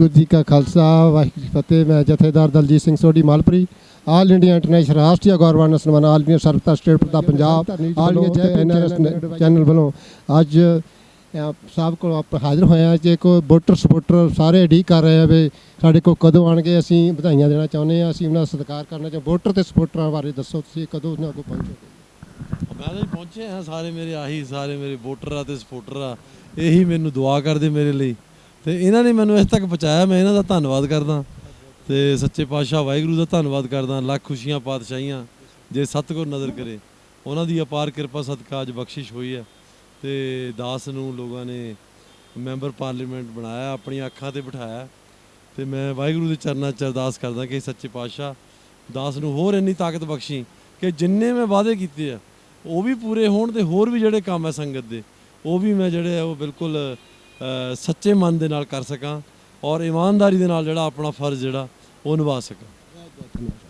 ਵਾਹਿਗੁਰੂ ਜੀ ਕਾ ਖਾਲਸਾ ਵਾਹਿਗੁਰੂ ਜੀ ਫਤਿਹ। ਮੈਂ ਜਥੇਦਾਰ Daljit Singh Sodhi Malpuri. All India international ਰਾਸ਼ਟਰੀ ਗੌਰਵ ਸਨਮਾਨ all India ਸਰਬਤਾ state Pratap Punjab all India NRS channel ਵੱਲੋਂ। ਅੱਜ ਸਾਹਿਬ ਕੋਲ ਆਪ ਹਾਜ਼ਰ ਹੋਏ ਹਾਂ। ਜੇ ਕੋਈ ਵੋਟਰ ਸਪੋਰਟਰ ਸਾਰੇ ਡੀ ਕਰ ਰਹੇ ਆ ਵੀ ਸਾਡੇ ਕੋਲ ਕਦੋਂ ਆਣਗੇ ਅਸੀਂ ਵਧਾਈਆਂ ਦੇਣਾ ਚਾਹੁੰਦੇ ਹਾਂ। ਅਸੀਂ ਉਹਨਾਂ ਦਾ ਸਤਿਕਾਰ ਕਰਨਾ ਚਾਹੁੰਦੇ ਵੋਟਰ ਤੇ ਸਪੋਰਟਰਾਂ ਬਾਰੇ ਦੱਸੋ ਤੁਸੀਂ ਕਦੋਂ ਉਹਨਾਂ ਕੋਲ ਪਹੁੰਚੋਗੇ? ਮੈਂ ਤਾਂ ਪਹੁੰਚੇ ਆ ਸਾਰੇ ਮੇਰੇ ਆਹੀ ਸਾਰੇ ਮੇਰੇ ਵੋਟਰ ਆ ਤੇ ਸਪੋਰਟਰ ਆ ਇਹੀ ਮੈਨੂੰ ਦੁਆ ਕਰਦੇ ਮੇਰੇ ਲਈ। ਤੇ ਇਹਨਾਂ ਨੇ ਮੈਨੂੰ ਇਸ ਤੱਕ ਪਹੁੰਚਾਇਆ, ਮੈਂ ਇਹਨਾਂ ਦਾ ਧੰਨਵਾਦ ਕਰਦਾ। ਤੇ ਸੱਚੇ ਪਾਤਸ਼ਾਹ ਵਾਹਿਗੁਰੂ ਦਾ ਧੰਨਵਾਦ ਕਰਦਾ, ਲੱਖ ਖੁਸ਼ੀਆਂ, ਪਾਤਸ਼ਾਹੀਆਂ, ਜੇ ਸਤਿਗੁਰ ਨਜ਼ਰ ਕਰੇ। ਉਹਨਾਂ ਦੀ ਅਪਾਰ ਕਿਰਪਾ, ਸਦਕਾ ਅੱਜ ਬਖਸ਼ਿਸ਼ ਹੋਈ ਹੈ। ਤੇ ਦਾਸ ਨੂੰ ਲੋਕਾਂ ਨੇ ਮੈਂਬਰ ਪਾਰਲੀਮੈਂਟ ਬਣਾਇਆ, ਆਪਣੀਆਂ ਅੱਖਾਂ ਤੇ ਬਿਠਾਇਆ। ਤੇ ਮੈਂ ਵਾਹਿਗੁਰੂ ਦੇ ਚਰਨਾਂ 'ਚ ਅਰਦਾਸ ਕਰਦਾ ਕਿ ਸੱਚੇ ਪਾਤਸ਼ਾਹ ਦਾਸ ਨੂੰ ਹੋਰ ਇੰਨੀ ਤਾਕਤ ਬਖਸ਼ੀ ਕਿ ਜਿੰਨੇ ਮੈਂ ਵਾਅਦੇ ਕੀਤੇ ਆ, ਉਹ ਵੀ ਪੂਰੇ ਹੋਣ ਤੇ ਹੋਰ ਵੀ ਜਿਹੜੇ ਕੰਮ ਹੈ ਸੰਗਤ ਦੇ, ਉਹ ਵੀ ਮੈਂ ਜਿਹੜੇ ਆ ਉਹ ਬਿਲਕੁਲ ਸੱਚੇ ਮਨ ਦੇ ਨਾਲ ਕਰ ਸਕਾਂ ਔਰ ਇਮਾਨਦਾਰੀ ਦੇ ਨਾਲ ਜਿਹੜਾ ਆਪਣਾ ਫਰਜ਼ ਜਿਹੜਾ, ਉਹ ਨਿਭਾ ਸਕਾਂ। ਬਹੁਤ ਬਹੁਤ ਧੰਨਵਾਦ।